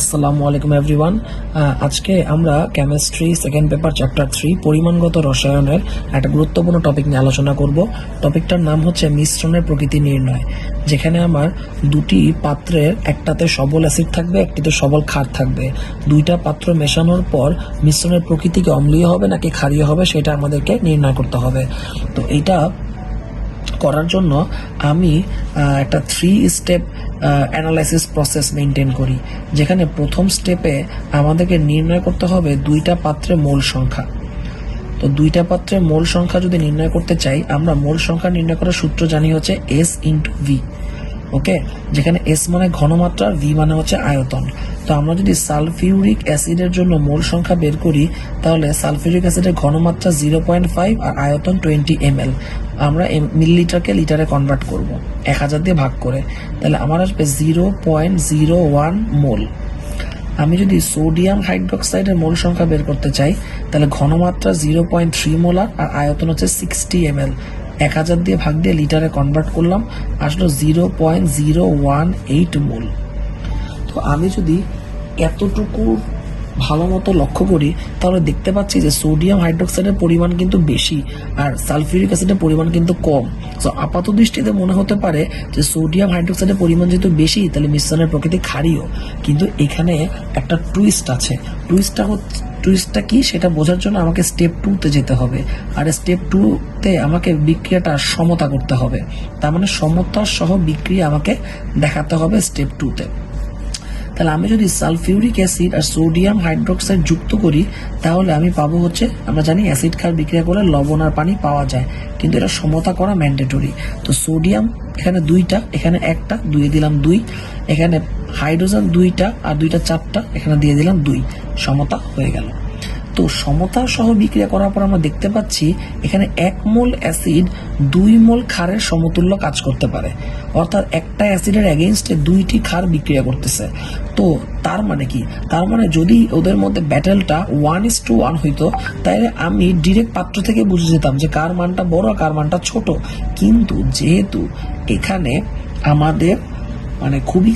আসসালামু আলাইকুম এভরিওয়ান আজকে আমরা chemistry second paper chapter three পরিমাণগত রসায়নের একটা গুরুত্বপূর্ণ টপিক নিয়ে আলোচনা করব। টপিকটার নাম হচ্ছে মিশ্রণের প্রকৃতি নির্ণয়, যেখানে আমার দুটি পাত্রের একটাতে সবল অ্যাসিড থাকবে, একটিতে সবল ক্ষার থাকবে। দুইটা পাত্র মেশানোর পর মিশ্রণের প্রকৃতি কি অম্লীয় হবে নাকি ক্ষারীয় হবে সেটা আমাদেরকে নির্ণয় করতে হবে। তো এইটা করার জন্য আমি একটা three step analysis process maintain করি। যেখানে প্রথম স্টেপে আমাদেরকে নির্ণয় করতে হবে দুইটা পাত্রের মোল সংখ্যা। তো দুইটা পাত্রের মোল সংখ্যা যদি নির্ণয় করতে চাই, আমরা মোল সংখ্যা নির্ণয় করার সূত্র জানি হচ্ছে এস ইন্টু ভি ওকে যেখানে এস মানে ঘনমাত্রা ভি মানে হচ্ছে আয়তন। তো আমরা যদি সালফিউরিক অ্যাসিডের জন্য মোল সংখ্যা বের করি, তাহলে সালফিউরিক অ্যাসিডের ঘনমাত্রা জিরো পয়েন্ট ফাইভ আর আয়তন টোয়েন্টি এম আমরা মিলিলিটারকে লিটারে কনভার্ট করব। এক হাজার দিয়ে ভাগ করে। তাহলে আমার আসবে zero point zero one mole আমি যদি সোডিয়াম হাইড্রোক্সাইডের মোল সংখ্যা বের করতে চাই, তাহলে ঘনমাত্রা জিরো পয়েন্ট থ্রি মোলার আর আয়তন হচ্ছে সিক্সটি এম এল এক হাজার দিয়ে ভাগ দিয়ে লিটারে কনভার্ট করলাম, আসলো zero point zero one eight mole তো আমি যদি এতটুকু ভালো মতো লক্ষ্য করি, তাহলে দেখতে পাচ্ছি যে সোডিয়াম হাইড্রোক্সাইডের পরিমাণ কিন্তু বেশি আর সালফিউরিক অ্যাসিডের পরিমাণ কিন্তু কম। তো আপাত দৃষ্টিতে মনে হতে পারে যে সোডিয়াম হাইড্রোক্সাইডের পরিমাণ যেহেতু বেশি, তাহলে মিশ্রণের প্রকৃতি ক্ষারীয়। কিন্তু এখানে একটা টুইস্ট আছে। টুইস্টটা হচ্ছে টুইস্টটা কি সেটা বোঝার জন্য আমাকে স্টেপ টুতে যেতে হবে। আর স্টেপ টুতে আমাকে বিক্রিয়াটা সমতা করতে হবে। তার মানে সমতা সহ বিক্রিয়া আমাকে দেখাতে হবে স্টেপ টুতে তাহলে আমি যদি সালফিউরিক অ্যাসিড আর সোডিয়াম হাইড্রোক্সাইড যুক্ত করি, তাহলে আমি পাবো হচ্ছে, আমরা জানি অ্যাসিড ক্ষার বিক্রিয়া করলে লবণ আর পানি পাওয়া যায়, কিন্তু এটা সমতা করা ম্যান্ডেটরি। তো সোডিয়াম, এখানে দুইটা, এখানে একটা দুয়ে দিলাম দুই, এখানে হাইড্রোজেন দুইটা আর দুইটা চারটা, এখানে দিয়ে দিলাম দুই। সমতা হয়ে গেল। তো সমতা সহ বিক্রিয়া করার পর আমরা দেখতে পাচ্ছি এখানে এক মোল অ্যাসিড দুই মোল ক্ষারের সমতুল্য কাজ করতে পারে। অর্থাৎ একটা অ্যাসিডের এগেনস্টে দুইটি ক্ষার বিক্রিয়া করতেছে। তো তার মানে কি? তার মানে যদি ওদের মধ্যে ব্যাটেলটা ওয়ান ইস টু ওয়ান হইতো তাহলে আমি ডিরেক্ট পাত্র থেকে বুঝে যেতাম যে কার মানটা বড় আর কার মানটা ছোট। কিন্তু যেহেতু এখানে আমাদের মানে খুবই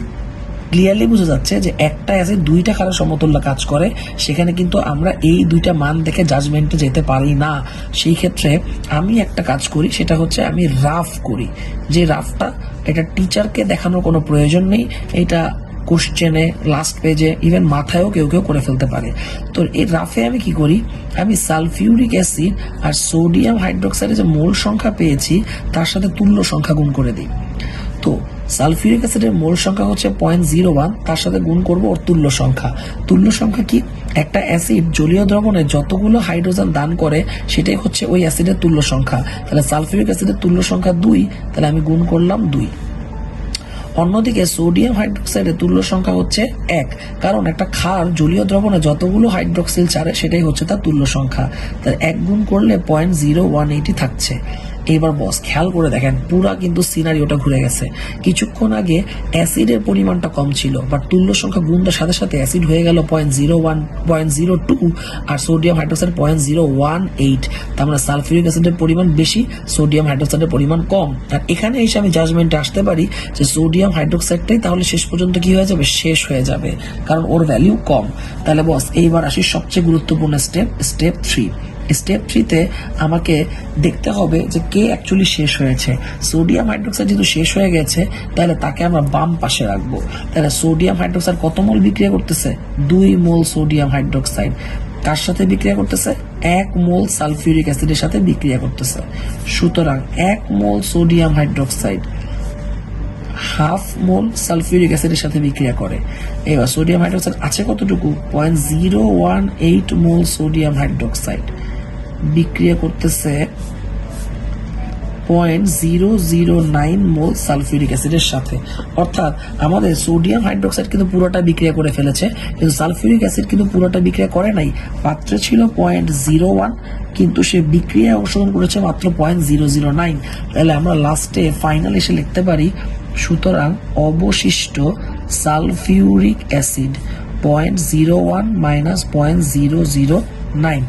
ক্লিয়ারলি বোঝা যাচ্ছে যে একটা অ্যাসিড দুইটা খারের সমতুল্য কাজ করে। সেখানে কিন্তু আমরা এই দুইটা মান দেখে জাজমেন্টে যেতে পারি না। সেই ক্ষেত্রে আমি একটা কাজ করি, সেটা হচ্ছে আমি রাফ করি। যে রাফটা এটা টিচারকে দেখানোর কোনো প্রয়োজন নেই। এটা কোশ্চেনে লাস্ট পেজে ইভেন মাথায়ও কেউ কেউ করে ফেলতে পারে। তো এই রাফে আমি কি করি? আমি সালফিউরিক অ্যাসিড আর সোডিয়াম হাইড্রোক্সাইডের যে মোল সংখ্যা পেয়েছি, তার সাথে তুল্য সংখ্যা গুণ করে দিই। তো সালফিউরিক অ্যাসিডের মোল সংখ্যা হচ্ছে পয়েন্ট জিরো ওয়ান তার সাথে গুণ করব ওর তুল্য সংখ্যা। তুল্য সংখ্যা কি? একটা অ্যাসিড জলীয় দ্রবণে যতগুলো হাইড্রোজেন দান করে, সেটাই হচ্ছে ওই অ্যাসিডের তুল্য সংখ্যা। তাহলে সালফিউরিক অ্যাসিডের তুল্য সংখ্যা দুই, তাহলে আমি গুণ করলাম দুই। অন্যদিকে সোডিয়াম হাইড্রোক্সাইডের তুল্য সংখ্যা হচ্ছে এক, কারণ একটা ক্ষার জলীয় দ্রবণে যতগুলো হাইড্রোক্সিল ছাড়ে, সেটাই হচ্ছে তার তুল্য সংখ্যা। তার এক গুণ করলে পয়েন্ট জিরো ওয়ান এইটি থাকছে। এবার বস খেয়াল করে দেখেন, পুরা কিন্তু সিনারিওটা ঘুরে গেছে। কিছুক্ষণ আগে অ্যাসিডের পরিমাণটা কম ছিল বাট তুল্য সংখ্যা গুণটার সাথে সাথে অ্যাসিড হয়ে গেল point zero one point zero two আর sodium hydroxide point zero one eight তার মানে সালফিউরিক অ্যাসিডের পরিমাণ বেশি সোডিয়াম হাইড্রোক্সাইডের পরিমাণ কম। আর এখানে এসে আমি জাজমেন্টে আসতে পারি যে সোডিয়াম হাইড্রোক্সাইডটাই তাহলে শেষ পর্যন্ত কি হয়ে যাবে? শেষ হয়ে যাবে, কারণ ওর ভ্যালিউ কম। তাহলে বস এইবার আসি সবচেয়ে গুরুত্বপূর্ণ স্টেপ স্টেপ থ্রি স্টেপ থ্রিতে আমাকে দেখতে হবে যে কে অ্যাকচুয়ালি শেষ হয়েছে। সোডিয়াম হাইড্রোক্সাইড যেহেতু শেষ হয়ে গেছে, তাহলে তাকে আমরা বাম পাশে রাখব। তাহলে সোডিয়াম হাইড্রোক্সাইড কত মোল বিক্রিয়া করতেছে? দুই মোল সোডিয়াম হাইড্রোক্সাইড কার সাথে বিক্রিয়া করতেছে? এক মোল সালফিউরিক অ্যাসিডের সাথে বিক্রিয়া করতেছে। সুতরাং এক mole sodium hydroxide half mole sulphuric অ্যাসিডের সাথে বিক্রিয়া করে। এবার সোডিয়াম হাইড্রোক্সাইড আছে কতটুকু? Point zero one eight mole sodium hydroxide বিক্রিয়া করতেছে point zero zero nine mole sulphuric অ্যাসিডের সাথে। অর্থাৎ আমাদের সোডিয়াম হাইড্রোক্সাইড কিন্তু পুরোটা বিক্রিয়া করে ফেলেছে, কিন্তু সালফিউরিক অ্যাসিড কিন্তু পুরোটা বিক্রিয়া করে নাই পাত্রে ছিল পয়েন্ট জিরো ওয়ান কিন্তু সে বিক্রিয়া অংশগ্রহণ করেছে মাত্র পয়েন্ট জিরো জিরো নাইন তাহলে আমরা লাস্টে ফাইনাল এসে লিখতে পারি, সুতরাং অবশিষ্ট sulphuric acid point zero one minus point zero zero nine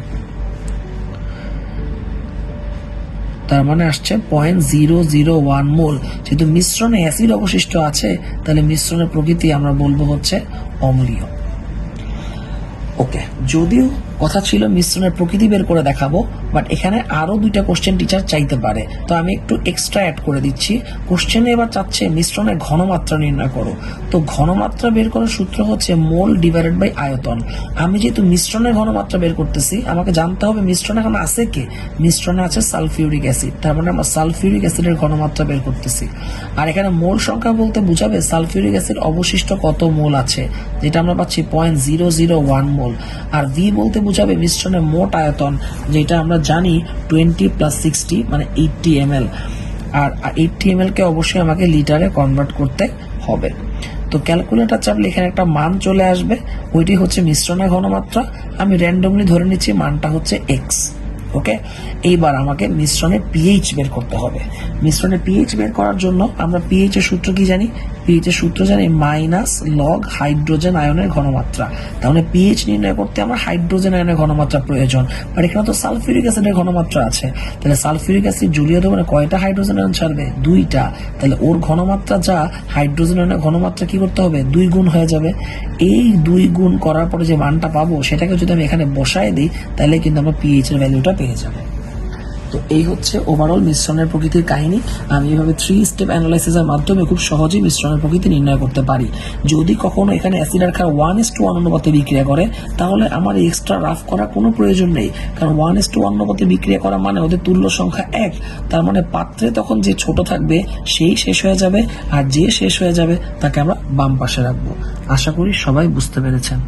তার মানে আসছে point zero zero one mole যেহেতু মিশ্রণে অ্যাসিড অবশিষ্ট আছে, তাহলে মিশ্রণের প্রকৃতি আমরা বলব হচ্ছে অম্লীয়। ওকে যদিও কথা ছিল মিশ্রণের প্রকৃতি বের করে দেখাবো বাট এখানে আরও দুইটা কোশ্চেন টিচার চাইতে পারে। তো আমি একটু এক্সট্রা অ্যাড করে দিচ্ছি। কোশ্চেনে এবার চাচ্ছে মিশ্রণের ঘনমাত্রা নির্ণয় করো। তো ঘনমাত্রা বের করার সূত্র হচ্ছে মোল ডিভাইডেড বাই আয়তন। আমি যেহেতু মিশ্রণের ঘনমাত্রা বের করতেছি, আমাকে জানতে হবে মিশ্রণ এখন আছে কি? মিশ্রণে আছে সালফিউরিক অ্যাসিড তার মানে আমরা সালফিউরিক অ্যাসিডের ঘনমাত্রা বের করতেছি। আর এখানে মোল সংখ্যা বলতে বুঝাবে সালফিউরিক অ্যাসিড অবশিষ্ট কত মোল আছে, যেটা আমরা পাচ্ছি point zero zero one mole আর ভি বলতে বুঝাবে মিশ্রণের মোট আয়তন, যেটা আমরা জানি টোয়েন্টি প্লাস সিক্সটি মানে এইটটি এম আর এইটটি এম কে অবশ্যই আমাকে লিটারে কনভার্ট করতে হবে। তো ক্যালকুলেটার চাপলে এখানে একটা মান চলে আসবে, ওইটি হচ্ছে মিশ্রণের ঘনমাত্রা। আমি র্যান্ডমলি ধরে নিচ্ছি, মানটা হচ্ছে এক্স ওকে এইবার আমাকে মিশ্রণের পিএইচ বের করতে হবে। মিশ্রণের পিএইচ বের করার জন্য আমরা পিএইচ এর সূত্র কি জানি? পিএইচ এর সূত্র জানি মাইনাস লগ হাইড্রোজেন আয়নের ঘনমাত্রা। তাহলে পিএইচ নির্ণয় করতে আমার হাইড্রোজেন আয়নের ঘনমাত্রা প্রয়োজন। বাট এখানে তো সালফিউরিক অ্যাসিডের ঘনমাত্রা আছে। তাহলে সালফিউরিক অ্যাসিড জুড়িয়ে দেবো না কয়টা হাইড্রোজেন আয়ন ছাড়বে? দুইটা। তাহলে ওর ঘনমাত্রা যা হাইড্রোজেন আয়নের ঘনমাত্রা কি করতে হবে? দুই গুণ হয়ে যাবে। এই দুই গুণ করার পরে যে মানটা পাবো সেটাকে যদি আমি এখানে বসায় দিই, তাহলে কিন্তু আমরা পিএইচ এর ভ্যালুটা পেয়ে যাবে। তো এই হচ্ছে ওভারঅল মিশ্রণের প্রকৃতির কাহিনী। আমি এভাবে থ্রি স্টেপ অ্যানালাইসিসের মাধ্যমে খুব সহজেই মিশ্রণের প্রকৃতি নির্ণয় করতে পারি। যদি কখনো এখানে অ্যাসিড আর ওয়ান ইস টু ওয়ান অনুপাতে বিক্রিয়া করে, তাহলে আমার এক্সট্রা রাফ করার কোনো প্রয়োজন নেই। কারণ ওয়ান ইস টু ওয়ান অনুপাতে বিক্রিয়া করা মানে ওদের তুল্য সংখ্যা এক। তার মানে পাত্রে তখন যে ছোট থাকবে, সেই শেষ হয়ে যাবে। আর যে শেষ হয়ে যাবে, তাকে আমরা বাম পাশে রাখব। আশা করি সবাই বুঝতে পেরেছেন।